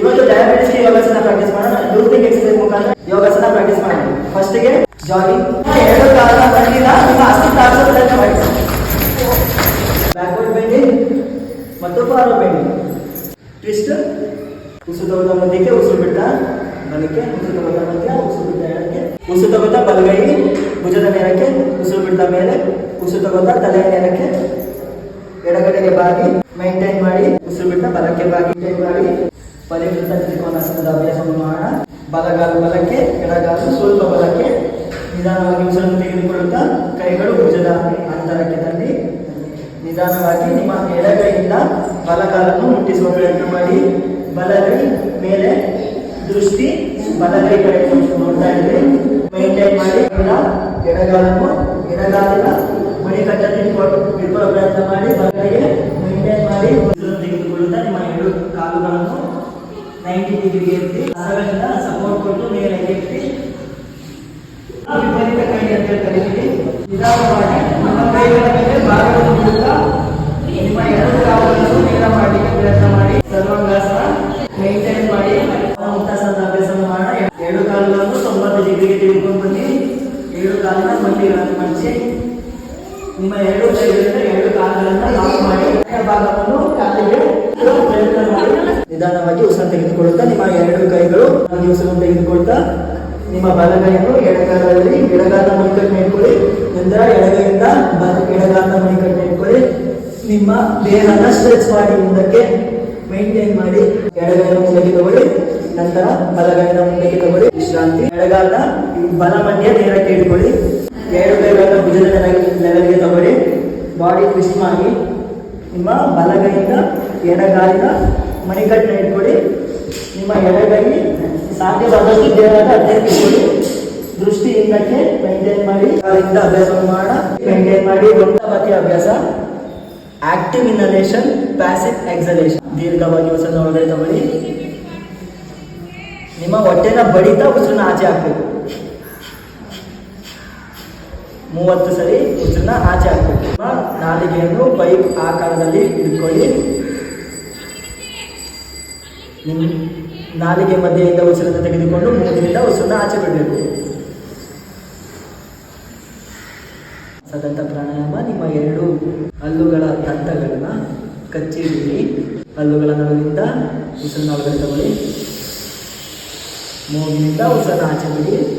ಇವತ್ತು ಡಯಾಬಿಟಿಸ್ಗೆ ಯೋಗಾಸನ ಪ್ರಾಕ್ಟೀಸ್ ಮಾಡೋಣ. ಬ್ರೀತಿಂಗ್ ಎಕ್ಸರ್ಸೈಸ್ ಮುಖಾಂತರ ಯೋಗಾಸನ ಪ್ರಾಕ್ಟೀಸ್ ಮಾಡೋಣ. ಫಸ್ಟ್ಗೆ ಜಾಗಿಂಗ್ ಎರಡು ಕಾಲ ಬಂದಿಲ್ಲ. ನಿಮ್ಮ ಅಸ್ಥಿ ತಾಳ್ಸೋ ಪ್ರಯತ್ನ ಮಾಡಿ. ಬ್ಯಾಕ್ವರ್ಡ್ ಬೆಂಡಿಂಗ್ ಮತ್ತು ಫಾರ್ವರ್ಡ್ ಬೆಂಡಿಂಗ್ ಟ್ವಿಸ್ಟ್ ಉಸಿರು ತಗೋದ ಮಧ್ಯಕ್ಕೆ ಉಸಿರು ಬಿಟ್ಟ ಬಲಕ್ಕೆ, ಉಸಿರು ತಗೋದ ಮಧ್ಯ ಉಸಿರು ಬಿಟ್ಟ ಎಡಕ್ಕೆ, ಉಸಿರು ತಗೋದ ಬಲಗೈ, ಭುಜದ ನೇರಕ್ಕೆ ಉಸಿರು ಬಿಟ್ಟ ಮೇಲೆ, ಉಸಿರು ತಗೋದ ತಲೆಯ ನೇರಕ್ಕೆ ಎಡಗಡೆಗೆ ಬಾಗಿ ಮೈಂಟೈನ್ ಮಾಡಿ, ಉಸಿರು ಬಿಟ್ಟ ಬಲಕ್ಕೆ ಬಾಗಿ, maintain ಮಾಡಿ. ಪರಿವೃತ್ತ ತ್ರಿಕೋನಾಸನದ ಅಭ್ಯಾಸವನ್ನು ಮಾಡೋಣ ಬಲಗಾಲು ಬಲಕ್ಕೆ ಎಡಗಾಲು ಸ್ವಲ್ಪ ಬಲಕ್ಕೆ ನಿಧಾನವಾಗಿ ಉಸಿರನ್ನು ತೆಗೆದುಕೊಳ್ಳುತ್ತಾ ಕೈಗಳು ಭುಜದ ಅಂತರಕ್ಕೆ ತನ್ನಿ ನಿಧಾನವಾಗಿ ನಿಮ್ಮ ಎಡಗೈಯಿಂದ ಬಲಗಾಲನ್ನು ಮುಟ್ಟಿಸುವ ಪ್ರಯತ್ನ ಮಾಡಿ ಬಲಗೈ ಮೇಲೆ ದೃಷ್ಟಿ ಬಲಗೈ ಕಡೆ ನೋಡ್ತಾ ಇದ್ರೆ ಮೈಂಟೈನ್ ಮಾಡಿ ಎಡಗಾಲನ್ನು ಎಡಗಾಲಿನ ಮಣಿಕಟ್ಟನ್ನು ಇಟ್ಕೊಂಡು ಪ್ರಯತ್ನ ಮಾಡಿ ಬಲಗೈಗೆ ನೈಂಟಿ ಡಿಗ್ರಿಗೆ ಎತ್ತಿ ಹಸಗಳಿಂದ ಸಪೋರ್ಟ್ ಕೊಟ್ಟು ಮೇಲೆ ಎತ್ತಿ ವಿಪರೀತ ಕೈ ಅಂತ ಹೇಳಿ ಕರೀತೀವಿ ನಿಧಾನವಾಗಿ ನಮ್ಮ ಕೈಗಳ ಮೇಲೆ ಭಾರವನ್ನು ಬಿಡುತ್ತಾ ನಿಮ್ಮ ಎರಡು ಕಾಲುಗಳನ್ನು ನೇರ ಮಾಡಲಿಕ್ಕೆ ಪ್ರಯತ್ನ ಮಾಡಿ ಸರ್ವಾಂಗಾಸನ ಮೈಂಟೈನ್ ಮಾಡಿ ಮುಕ್ತಾಸನದ ಅಭ್ಯಾಸವನ್ನು ಮಾಡೋಣ ಎರಡು ಕಾಲುಗಳನ್ನು ತೊಂಬತ್ತು ಡಿಗ್ರಿಗೆ ತೆಗೆದುಕೊಂಡು ಬನ್ನಿ ಎರಡು ಕಾಲಿನ ಮಂಡಿಗಳನ್ನು ಮಡಚಿ ನಿಮ್ಮ ಎರಡು ಕೈಗಳಿಂದ ಎರಡು ಕಾಲುಗಳನ್ನು ಲಾಕ್ ಮಾಡಿ ಭಾಗವನ್ನು ಕಾಲಿಗೆ ಪ್ರಯತ್ನ ಮಾಡಿ ನಿಧಾನವಾಗಿ ಉಸಿರು ತೆಗೆದುಕೊಳ್ಳುತ್ತಾ ನಿಮ್ಮ ಎರಡು ಕೈಗಳು ಉಸಿರನ್ನು ತೆಗೆದುಕೊಳ್ತಾ ನಿಮ್ಮ ಬಲಗೈಯನ್ನು ಎಡಗಾಲದಲ್ಲಿ ಎಡಗಾಲ ಮಣಿಕಟ್ಟು ಇಟ್ಕೊಳ್ಳಿ ನಂತರ ಎಡಗೈಯಿಂದ ಬಲ ಎಡಗಾಲ ಮಣಿಕಟ್ಟು ಇಟ್ಕೊಳ್ಳಿ ನಿಮ್ಮ ದೇಹನ ಸ್ಟ್ರೆಚ್ ಮಾಡಿ ಮುಂದಕ್ಕೆ ಮೈಂಟೈನ್ ಮಾಡಿ ಎಡಗೈನ ಮುಂದಕ್ಕೆ ತಗೊಳ್ಳಿ. ನಂತರ ಬಲಗೈನ ಮುಂದಕ್ಕೆ ತಗೊಳ್ಳಿ. ವಿಶ್ರಾಂತಿ. ಎಡಗಾಲ ಬಲ ಮಧ್ಯ ನೇರಕ್ಕೆ ಇಟ್ಕೊಳ್ಳಿ. ಎರಡು ಕೈಗಳನ್ನು ಭುಜದ ಬಾಡಿ ಟ್ವಿಸ್ಟ್ ಮಾಡಿ, ನಿಮ್ಮ ಬಲಗೈಯಿಂದ ಎಡಗಾಲಿನ ಮಣಿಕಟ್ಟನ್ನ ಇಟ್ಕೊಳ್ಳಿ. ನಿಮ್ಮ ಎಡಗೈ ಸಾಧ್ಯವಾದಷ್ಟು ದೇಹದ ಅಧ್ಯಯನ ಇಟ್ಕೊಳ್ಳಿ. ದೃಷ್ಟಿ ಹಿಂದಕ್ಕೆ ಮೈಂಟೈನ್ ಮಾಡಿ ಕಾಲಿಂದ ಅಭ್ಯಾಸ ಮಾಡ. ಮೈಂಟೈನ್ ಮಾಡಿ ಒಂದಮತಿ ಅಭ್ಯಾಸ. ಆಕ್ಟಿವ್ ಇನ್ಹಲೇಷನ್ ಪ್ಯಾಸಿವ್ ಎಕ್ಸಲೇಷನ್ ದೀರ್ಘವಾಗಿ ಉಸಿರನ್ನ ಒಳಗಡೆ ತಗೊಳ್ಳಿ. ನಿಮ್ಮ ಹೊಟ್ಟೆನ ಬಡಿತಾ ಉಸಿರನ್ನ ಆಚೆ ಹಾಕಬೇಕು. ಮೂವತ್ತು ಸರಿ ಉಸಿರನ್ನ ಆಚೆ ಹಾಕಬೇಕು. ನಾಲಿಗೆಯನ್ನು ಪೈಪ್ ಆಕಾರದಲ್ಲಿ ಇಟ್ಕೊಳ್ಳಿ. ನಾಲಿಗೆ ಮಧ್ಯೆಯಿಂದ ಉಸಿರನ್ನು ತೆಗೆದುಕೊಂಡು ಮೂಗಿನಿಂದ ಉಸಿರನ್ನ ಆಚೆ ಬಿಡಬೇಕು. ಸತತ ಪ್ರಾಣಾಯಾಮ, ನಿಮ್ಮ ಎರಡು ಹಲ್ಲುಗಳ ದಂತಗಳನ್ನ ಕಚ್ಚಿರಿ ಹಲ್ಲುಗಳ ನಡುವಿನಿಂದ ಉಸಿರನ್ನ ಒಳಗಡೆ ತಗೊಳ್ಳಿ. ಮೂಗಿನಿಂದ ಉಸಿರನ್ನ ಆಚೆ ಬಿಡಿ.